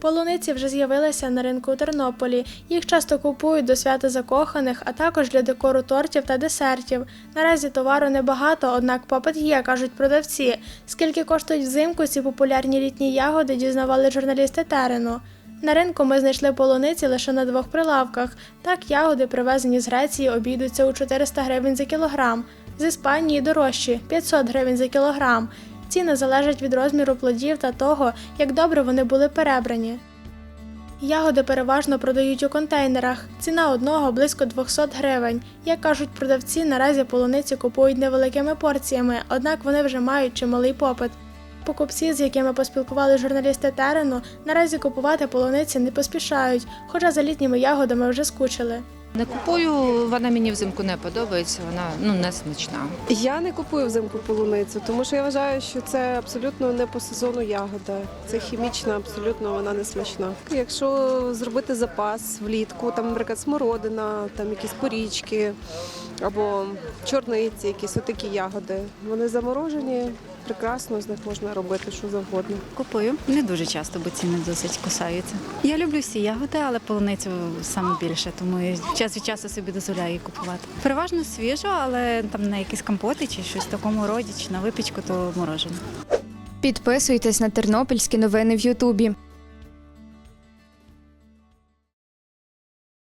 Полуниці вже з'явилися на ринку у Тернополі. Їх часто купують до свята закоханих, а також для декору тортів та десертів. Наразі товару небагато, однак попит є, кажуть продавці. Скільки коштують взимку ці популярні літні ягоди, дізнавали журналісти терену. На ринку ми знайшли полуниці лише на двох прилавках. Так, ягоди, привезені з Греції, обійдуться у 400 гривень за кілограм. З Іспанії дорожчі 500 гривень за кілограм. Ціни залежать від розміру плодів та того, як добре вони були перебрані. Ягоди переважно продають у контейнерах. Ціна одного близько 200 гривень. Як кажуть продавці, наразі полуниці купують невеликими порціями, однак вони вже мають чималий попит. Покупці, з якими поспілкували журналісти терену, наразі купувати полуниці не поспішають, хоча за літніми ягодами вже скучили. Не купую, вона мені взимку не подобається, вона ну не смачна. Я не купую взимку полуницю, тому що я вважаю, що це абсолютно не по сезону ягода. Це хімічна, абсолютно вона не смачна. Якщо зробити запас влітку, там, наприклад, смородина, там якісь порічки або чорниці, якісь отакі ягоди. Вони заморожені, прекрасно з них можна робити що завгодно. Купую не дуже часто, бо ціни досить кусаються. Я люблю всі ягоди, але полуницю саме більше, тому я час від часу собі дозволяю її купувати. Переважно свіжо, але там на якісь компоти чи щось в такому роді, чи на випічку, то морожене. Підписуйтесь на тернопільські новини в Ютубі.